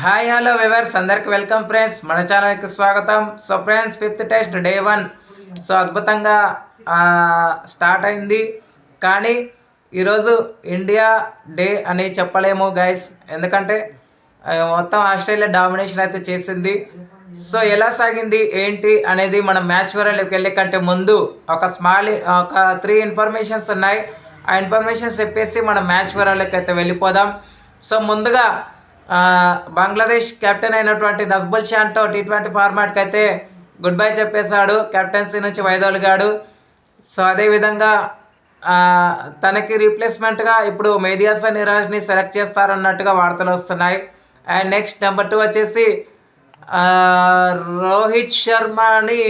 Hi hello viewers అందరికి welcome friends. మన ఛానల్కి స్వాగతం. So friends fifth test day one. So అద్భుతంగా స్టార్ట్ అయింది. కానీ ఈరోజు ఇండియా డే అని చెప్పలేము గైస్ ఎందుకంటే మొత్తం ఆస్ట్రేలియా డామినేషన్ అయితే చేసింది. సో ఎలా సాగింది ఏంటి అనేది మనం మ్యాచ్ వరలోకి వెళ్ళే కంటే ముందు ఒక స్మాల్ ఒక త్రీ ఇన్ఫర్మేషన్స్ ఉన్నాయి. ఆ ఇన్ఫర్మేషన్స్ చెప్పేసి మనం మ్యాచ్ వరలోకి అయితే వెళ్ళిపోదాం. సో ముందుగా బంగ్లాదేశ్ కెప్టెన్ అయినటువంటి నస్బుల్ షాన్తో టీ ట్వంటీ ఫార్మాట్కి అయితే గుడ్ బై చెప్పేశాడు. కెప్టెన్సీ నుంచి వైదొలిగాడు. సో అదేవిధంగా తనకి రీప్లేస్మెంట్గా ఇప్పుడు మేదియాస నిరాజ్ని సెలెక్ట్ చేస్తారన్నట్టుగా వార్తలు వస్తున్నాయి. అండ్ నెక్స్ట్ నెంబర్ టూ వచ్చేసి రోహిత్ శర్మని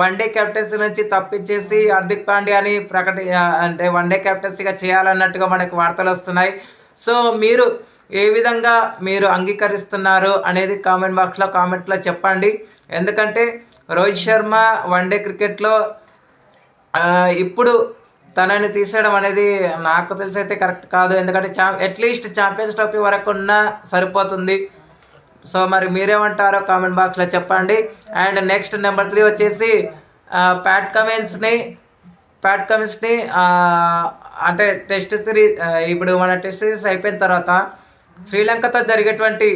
వన్డే కెప్టెన్సీ నుంచి తప్పించేసి హార్దిక్ పాండ్యాని ప్రకటి అంటే వన్డే కెప్టెన్సీగా చేయాలన్నట్టుగా మనకు వార్తలు వస్తున్నాయి. సో మీరు ఏ విధంగా మీరు అంగీకరిస్తున్నారు అనేది కామెంట్ బాక్స్లో కామెంట్లో చెప్పండి. ఎందుకంటే రోహిత్ శర్మ వన్డే క్రికెట్లో ఇప్పుడు తనని తీసేయడం అనేది నాకు తెలిసి అయితే కరెక్ట్ కాదు. ఎందుకంటే చా అట్లీస్ట్ ఛాంపియన్స్ ట్రోఫీ వరకు ఉన్నా సరిపోతుంది. సో మరి మీరేమంటారో కామెంట్ బాక్స్లో చెప్పండి. అండ్ నెక్స్ట్ నెంబర్ త్రీ వచ్చేసి ప్యాట్ కమెన్స్ని ప్యాట్ కమెన్స్ని అంటే టెస్ట్ సిరీస్ ఇప్పుడు మన టెస్ట్ సిరీస్ అయిపోయిన తర్వాత శ్రీలంకతో జరిగేటువంటి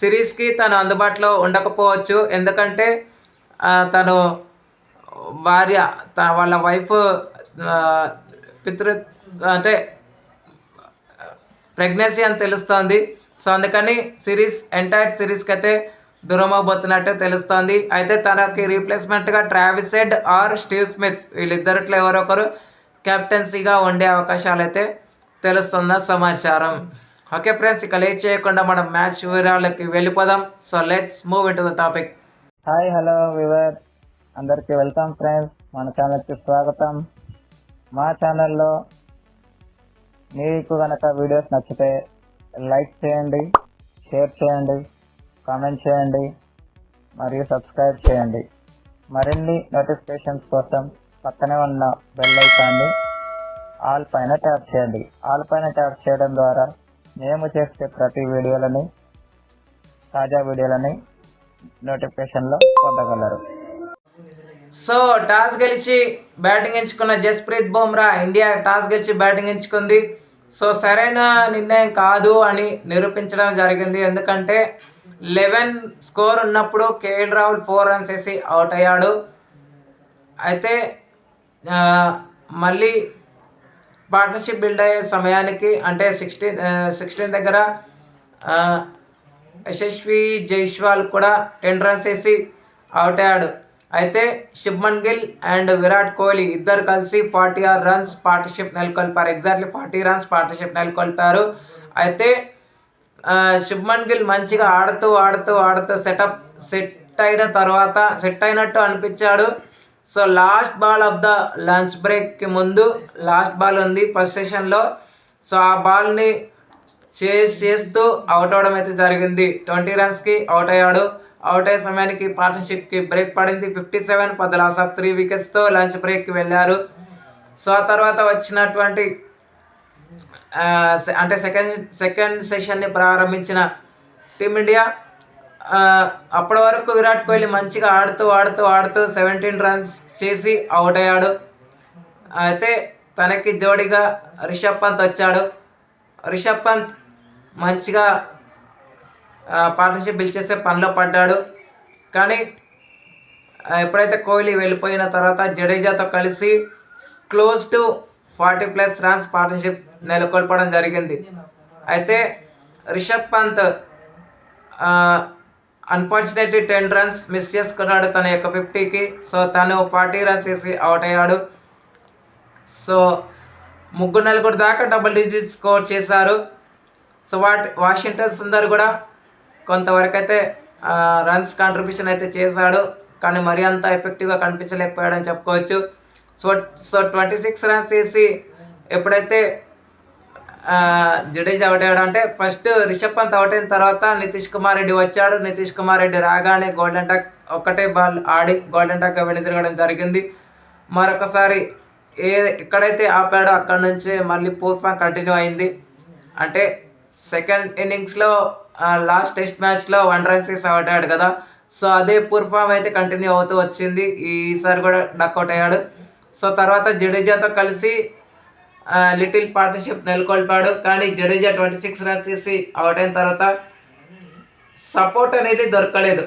సిరీస్కి తను అందుబాటులో ఉండకపోవచ్చు. ఎందుకంటే తను భార్య తన వాళ్ళ వైఫ్ పితృ అంటే ప్రెగ్నెన్సీ అని తెలుస్తోంది. సో అందుకని సిరీస్ ఎంటైర్ సిరీస్కి అయితే దూరం అవబోతున్నట్టు తెలుస్తోంది. అయితే తనకి రీప్లేస్మెంట్గా Travis Head or Steve Smith వీళ్ళిద్దరిట్లో ఎవరో ఒకరు కెప్టెన్సీగా ఉండే అవకాశాలు అయితే తెలుస్తున్న సమాచారం. ఓకే ఫ్రెండ్స్ ఇక లేట్ చేయకుండా మనం మ్యాచ్ వివరాలకి వెళ్ళిపోదాం. So let's move into the topic hi hello viewer అందరికీ వెల్కమ్ ఫ్రెండ్స్. మన ఛానల్కి స్వాగతం. మా ఛానల్లో మీకు కనుక వీడియోస్ నచ్చితే లైక్ చేయండి షేర్ చేయండి కామెంట్ చేయండి మరియు సబ్స్క్రైబ్ చేయండి. మరిన్ని నోటిఫికేషన్స్ కోసం పక్కనే ఉన్న బెల్ ఐకాన్ని ఆల్ పైన ట్యాప్ చేయండి. ఆల్ పైన ట్యాప్ చేయడం ద్వారా మేము చేసే ప్రతి వీడియోలని తాజా వీడియోలని నోటిఫికేషన్లో పొందగలరు. సో టాస్ గెలిచి బ్యాటింగ్ ఎంచుకున్న జస్ప్రీత్ బుమ్రా ఇండియా టాస్ గెలిచి బ్యాటింగ్ ఎంచుకుంది. సో సరైన నిర్ణయం కాదు అని నిరూపించడం జరిగింది. ఎందుకంటే లెవెన్ స్కోర్ ఉన్నప్పుడు K L Rahul four runs వేసి అవుట్ అయ్యాడు. అయితే మళ్ళీ పార్ట్నర్షిప్ బిల్డ్ అయ్యే సమయానికి అంటే సిక్స్టీన్ సిక్స్టీన్ దగ్గర యశస్వి జైష్వాల్ కూడా టెన్ రన్స్ వేసి అవుట్ అయ్యాడు. అయితే శుభ్మన్ గిల్ అండ్ విరాట్ కోహ్లీ ఇద్దరు కలిసి ఫార్టీ ఆర్ రన్స్ పార్ట్నర్షిప్ నెలకొల్పారు. ఎగ్జాక్ట్లీ ఫార్టీ రన్స్ పార్ట్నర్షిప్ నెలకొల్పారు. అయితే శుభ్మన్ గిల్ మంచిగా ఆడుతూ ఆడుతూ ఆడుతూ సెటప్ సెట్ అయిన తర్వాత సెట్ అయినట్టు అనిపించాడు. So last ball of the lunch బ్రేక్కి ముందు లాస్ట్ బాల్ ఉంది ఫస్ట్ సెషన్లో. సో ఆ బాల్ని చేస్ చేస్తూ అవుట్ అవడం అయితే జరిగింది. ట్వంటీ రన్స్కి అవుట్ అయ్యాడు. అవుట్ అయ్యే సమయానికి పార్ట్నర్షిప్కి బ్రేక్ పడింది. ఫిఫ్టీ సెవెన్ పది లాస్ ఆఫ్ త్రీ వికెట్స్తో లంచ్ బ్రేక్కి వెళ్ళారు. సో ఆ తర్వాత వచ్చినటువంటి అంటే సెకండ్ సెకండ్ సెషన్ని ప్రారంభించిన టీమిండియా అప్పటి వరకు విరాట్ కోహ్లీ మంచిగా ఆడుతూ ఆడుతూ ఆడుతూ సెవెంటీన్ రన్స్ చేసి అవుట్ అయ్యాడు. అయితే తనకి జోడిగా రిషబ్ పంత్ వచ్చాడు. రిషబ్ పంత్ మంచిగా పార్ట్నర్షిప్ బిల్ చేసే పనిలో పడ్డాడు. కానీ ఎప్పుడైతే కోహ్లీ వెళ్ళిపోయిన తర్వాత జడేజాతో కలిసి close to forty plus runs partnership నెలకొల్పడం జరిగింది. అయితే Rishabh Pant unfortunately ten runs miss చేసుకున్నాడు తన యొక్క ఫిఫ్టీకి సో తను ఫార్టీ రన్స్ వేసి అవుట్ అయ్యాడు. సో ముగ్గురు నలుగురు దాకా డబుల్ డిజిట్ స్కోర్ చేశారు. సో వాట్ వాషింగ్టన్ సుందర్ కూడా కొంతవరకు అయితే రన్స్ కాంట్రిబ్యూషన్ అయితే చేశాడు. కానీ మరీ అంత ఎఫెక్టివ్గా కనిపించలేకపోయాడని చెప్పుకోవచ్చు. So so twenty six runs వేసి ఎప్పుడైతే జడేజా అవుట్ అయ్యాడు అంటే ఫస్ట్ రిషబ్ పంత్ అవుట్ అయిన తర్వాత నితీష్ కుమార్ రెడ్డి వచ్చాడు. నితీష్ కుమార్ రెడ్డి రాగానే గోల్డెన్ టక్ ఒక్కటే బాల్ ఆడి గోల్డెన్ టక్ వెళ్ళి తిరగడం జరిగింది. మరొకసారి ఏ ఎక్కడైతే ఆపాడో అక్కడ నుంచే మళ్ళీ పూర్ ఫామ్ కంటిన్యూ అయింది. అంటే సెకండ్ ఇన్నింగ్స్లో లాస్ట్ టెస్ట్ మ్యాచ్లో వన్ రన్ సిక్స్ అవుట్ అయ్యాడు కదా. సో అదే పూర్ ఫామ్ అయితే కంటిన్యూ అవుతూ వచ్చింది. ఈసారి కూడా డక్అవుట్ అయ్యాడు. సో తర్వాత జడేజాతో కలిసి లిటిల్ పార్ట్నర్షిప్ నెలకొల్పాడు. కానీ జడేజా ట్వంటీ సిక్స్ రన్స్ చేసి అవుట్ అయిన తర్వాత సపోర్ట్ అనేది దొరకలేదు.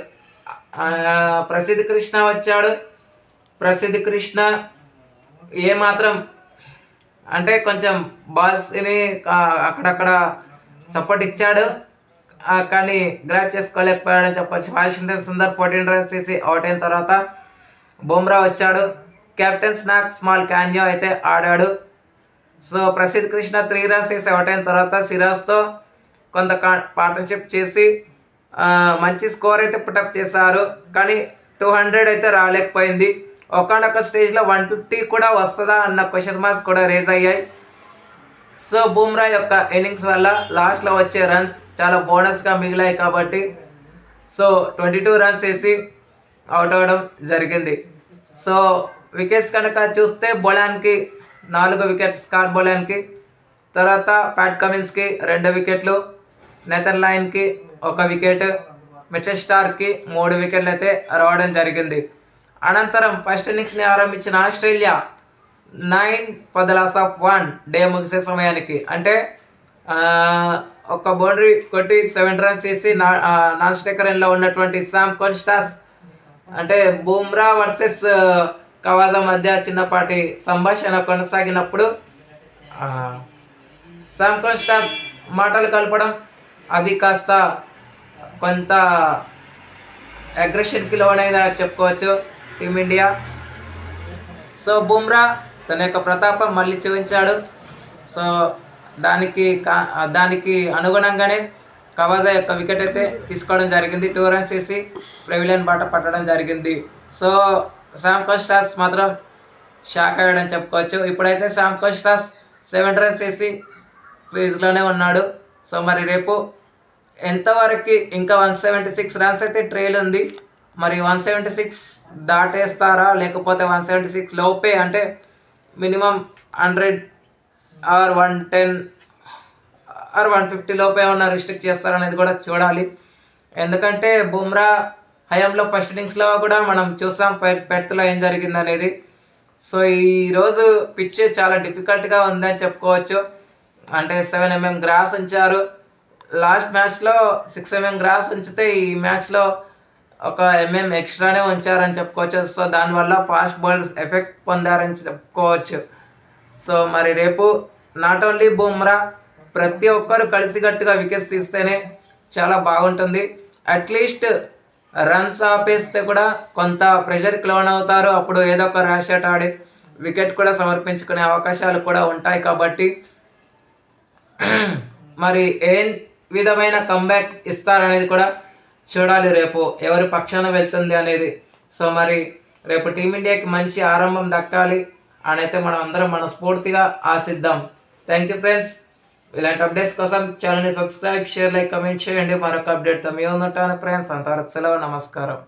ప్రసిద్ధి ప్రసిద్ధ్ కృష్ణ వచ్చాడు. ప్రసిద్ధ్ కృష్ణ ఏమాత్రం అంటే కొంచెం బాల్స్ని అక్కడక్కడ సపోర్ట్ ఇచ్చాడు. కానీ గ్రాప్ చేసుకోలేకపోయాడని చెప్పొచ్చు. వాషింగ్టన్ సుందర్ ఫోర్టీన్ రన్స్ చేసి అవుట్ అయిన తర్వాత బుమ్రా వచ్చాడు. కెప్టెన్ స్నాక్ స్మాల్ క్యాన్యో అయితే ఆడాడు. So Prasidh Krishna three runs వేసి అవుట్ అయిన తర్వాత సిరాజ్తో కొంత పార్ట్నర్షిప్ చేసి మంచి స్కోర్ అయితే పుటప్ చేశారు. కానీ టూ హండ్రెడ్ అయితే రాలేకపోయింది. ఒకనొక స్టేజ్లో వన్ ఫిఫ్టీ కూడా వస్తుందా అన్న క్వశ్చన్ మార్క్స్ కూడా రేజ్ అయ్యాయి. సో బూమ్రా యొక్క ఇన్నింగ్స్ వల్ల లాస్ట్లో వచ్చే రన్స్ చాలా బోనస్గా మిగిలాయి కాబట్టి సో ట్వంటీ టూ రన్స్ వేసి అవుట్ అవ్వడం జరిగింది. సో వికెట్స్ కనుక చూస్తే బొలాన్కి నాలుగు వికెట్స్ స్కాట్ తర్వాత ప్యాట్ కమిన్స్కి రెండు వికెట్లు నెతన్ లైన్కి ఒక వికెట్ మిచెల్ స్టార్కి మూడు వికెట్లు అయితే రావడం జరిగింది. అనంతరం ఫస్ట్ ఇన్నింగ్స్ని ఆరంభించిన Australia nine for the loss of one day ముగిసే సమయానికి. అంటే ఒక బౌండరీ కొట్టి సెవెన్ రన్స్ చేసి నా ఆ, నాన్ స్టేకరన్లో ఉన్నటువంటి శామ్ కొన్స్టాస్ అంటే బూమ్రా వర్సెస్ కవాజా మధ్య చిన్నపాటి సంభాషణ కొనసాగినప్పుడు ఆ, సామ్ కాన్స్టాస్ మాటలు కలపడం అది కాస్త కొంత అగ్రెషన్కి లోనైనా చెప్పుకోవచ్చు టీమిండియా సో బుమ్రా తన యొక్క ప్రతాపం మళ్ళీ చూపించాడు. సో దానికి కా- దానికి అనుగుణంగానే కవాజా యొక్క వికెట్ అయితే తీసుకోవడం జరిగింది. టూ రన్స్ వేసి ప్రెవిలియన్ బాట పట్టడం జరిగింది. సో శామ్ కాస్టాస్ మాత్రం షాక్ అయ్యాడని చెప్పుకోవచ్చు. ఇప్పుడైతే శామ్ కాస్టాస్ సెవెన్ రన్స్ వేసి క్రీజ్లోనే ఉన్నాడు. సో మరి రేపు ఎంతవరకు ఇంకా వన్ సెవెంటీ సిక్స్ రన్స్ అయితే ట్రైల్ ఉంది? మరి వన్ సెవెంటీ సిక్స్ దాటేస్తారా? లేకపోతే వన్ సెవెంటీ సిక్స్ లోపే అంటే minimum hundred or one ten or one fifty లోపే ఉన్న రిస్ట్రిక్ట్ చేస్తారనేది కూడా చూడాలి. ఎందుకంటే బుమ్రా హయాంలో ఫస్ట్ ఇన్నింగ్స్లో కూడా మనం చూసాం పెర్త్లో ఏం జరిగింది అనేది సో ఈరోజు పిచ్ చాలా డిఫికల్ట్గా ఉందని చెప్పుకోవచ్చు. అంటే సెవెన్ ఎంఎం గ్రాస్ ఉంచారు. లాస్ట్ మ్యాచ్లో సిక్స్ ఎంఎం గ్రాస్ ఉంచితే ఈ మ్యాచ్లో ఒక ఎంఎం ఎక్స్ట్రానే ఉంచారని చెప్పుకోవచ్చు. సో దానివల్ల ఫాస్ట్ బౌలర్స్ ఎఫెక్ట్ పొందారని చెప్పుకోవచ్చు. సో మరి రేపు నాట్ ఓన్లీ బుమ్రా ప్రతి ఒక్కరు కలిసికట్టుగా వికెట్స్ తీస్తేనే చాలా బాగుంటుంది. అట్లీస్ట్ రన్స్ ఆపేస్తే కూడా కొంత ప్రెషర్కి లోన్ అవుతారు. అప్పుడు ఏదో ఒక ర్యాష్ షాట్ ఆడి వికెట్ కూడా సమర్పించుకునే అవకాశాలు కూడా ఉంటాయి కాబట్టి మరి ఏ విధమైన కంబ్యాక్ ఇస్తారనేది కూడా చూడాలి రేపు. ఎవరి పక్షాన వెళ్తుంది అనేది. సో మరి రేపు టీమిండియాకి మంచి ఆరంభం దక్కాలి. అని అయితే మనం అందరం మనస్ఫూర్తిగా ఆశిద్దాం. థ్యాంక్ యూ ఫ్రెండ్స్ ఇలాంటి అప్డేట్స్ కోసం ఛానల్ని సబ్స్క్రైబ్ షేర్ లైక్ కమెంట్ చేయండి. మరొక అప్డేట్తో మీ ఉంటాను ఫ్రెండ్స్ అంతవరకు సెలవు నమస్కారం.